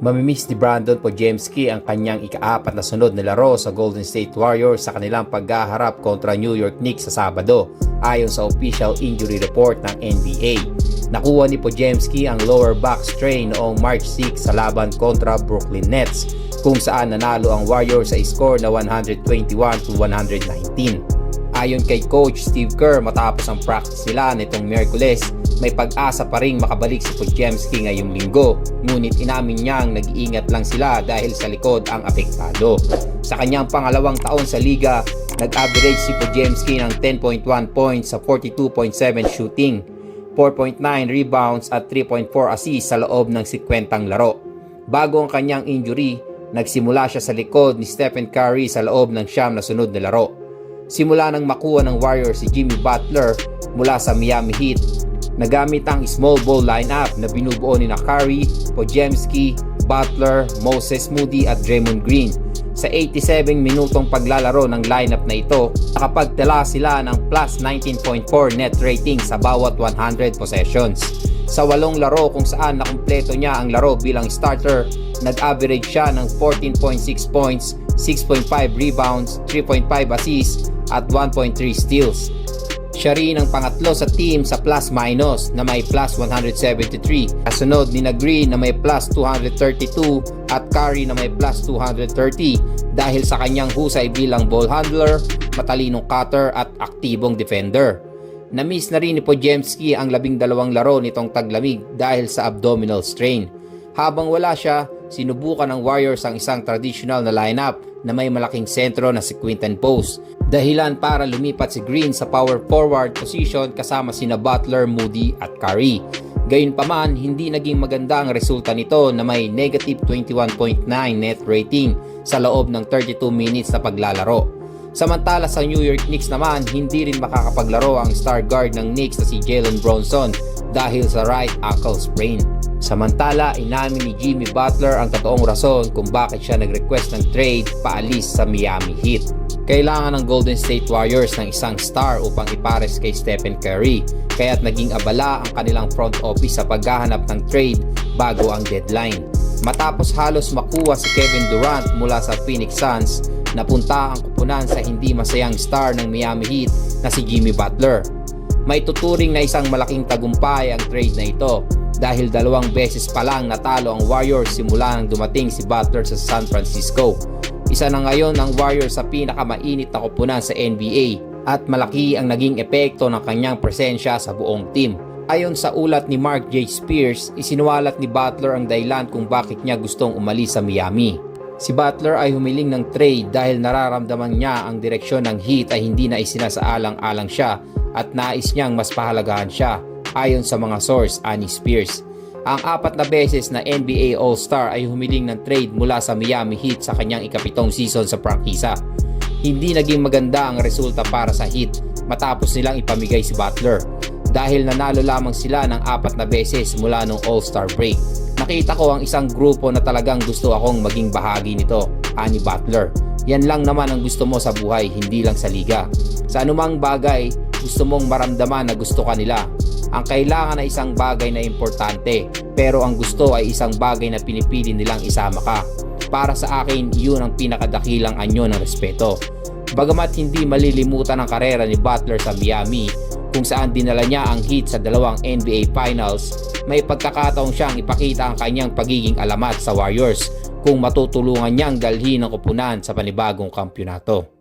Mamimiss ni Brandon Pojemski ang kanyang ikaapat na sunod na laro sa Golden State Warriors sa kanilang paghaharap kontra New York Knicks sa Sabado ayon sa official injury report ng NBA. Nakuha ni Pojemski ang lower back strain noong March 6 sa laban kontra Brooklyn Nets kung saan nanalo ang Warriors sa score na 121 to 119. Ayon kay Coach Steve Kerr matapos ang practice nila nitong Miyerkules, may pag-asa pa ring makabalik si Podziemski ngayong linggo. Ngunit inamin niyang nag-iingat lang sila dahil sa likod ang apektado. Sa kanyang pangalawang taon sa liga, nag-average si Podziemski ng 10.1 points sa 42.7 shooting, 4.9 rebounds at 3.4 assists sa loob ng 50 laro. Bago ang kanyang injury, nagsimula siya sa likod ni Stephen Curry sa loob ng siyam na sunod na laro. Simula nang makuha ng Warriors si Jimmy Butler mula sa Miami Heat, nagamit ang small ball lineup na binubuo ni na Curry, Podziemski, Butler, Moses Moody at Draymond Green. Sa 87 minutong paglalaro ng lineup na ito, nakapagtala sila ng plus 19.4 net rating sa bawat 100 possessions. Sa walong laro kung saan nakumpleto niya ang laro bilang starter, nag-average siya ng 14.6 points, 6.5 rebounds, 3.5 assists at 1.3 steals. Siya rin ang pangatlo sa team sa plus-minus na may plus 173. Kasunod ni na Green na may plus 232 at Curry na may plus 230 dahil sa kanyang husay bilang ball handler, matalinong cutter at aktibong defender. Na-miss na rin ni Podziemski ang labing dalawang laro nitong taglamig dahil sa abdominal strain. Habang wala siya, sinubukan ng Warriors ang isang traditional na lineup na may malaking sentro na si Quinton Post. Dahilan para lumipat si Green sa power forward position kasama sina Butler, Moody at Curry. Gayunpaman, hindi naging maganda ang resulta nito na may negative 21.9 net rating sa loob ng 32 minutes na paglalaro. Samantala sa New York Knicks naman, hindi rin makakapaglaro ang star guard ng Knicks na si Jalen Bronson dahil sa right ankle sprain. Samantala, inamin ni Jimmy Butler ang totoong rason kung bakit siya nag-request ng trade paalis sa Miami Heat. Kailangan ng Golden State Warriors ng isang star upang ipares kay Stephen Curry, kaya't naging abala ang kanilang front office sa paghahanap ng trade bago ang deadline. Matapos halos makuha si Kevin Durant mula sa Phoenix Suns, napunta ang kupunan sa hindi masayang star ng Miami Heat na si Jimmy Butler. May tuturing na isang malaking tagumpay ang trade na ito dahil dalawang beses pa lang natalo ang Warriors simula nang dumating si Butler sa San Francisco. Isa na ngayon ang Warriors sa pinakamainit na kupunan sa NBA at malaki ang naging epekto ng kanyang presensya sa buong team. Ayon sa ulat ni Mark J. Spears, isinuwalat ni Butler ang dahilan kung bakit niya gustong umalis sa Miami. Si Butler ay humiling ng trade dahil nararamdaman niya ang direksyon ng Heat ay hindi na isinasaalang-alang siya at nais niyang mas pahalagahan siya ayon sa mga source ani Spears. Ang apat na beses na NBA All-Star ay humiling ng trade mula sa Miami Heat sa kanyang ikapitong season sa prangkisa. Hindi naging maganda ang resulta para sa Heat matapos nilang ipamigay si Butler dahil nanalo lamang sila ng apat na beses mula nung All-Star break. Nakita ko ang isang grupo na talagang gusto akong maging bahagi nito, ani Butler. Yan lang naman ang gusto mo sa buhay, hindi lang sa liga. Sa anumang bagay, gusto mong maramdaman na gusto ka nila. Ang kailangan na isang bagay na importante, pero ang gusto ay isang bagay na pinipili nilang isama ka. Para sa akin, yun ang pinakadakilang anyo ng respeto. Bagamat hindi malilimutan ang karera ni Butler sa Miami, kung saan dinala niya ang Heat sa dalawang NBA Finals, may pagkakataong siyang ipakita ang kanyang pagiging alamat sa Warriors kung matutulungan niyang dalhin ang kupunan sa panibagong kampyonato.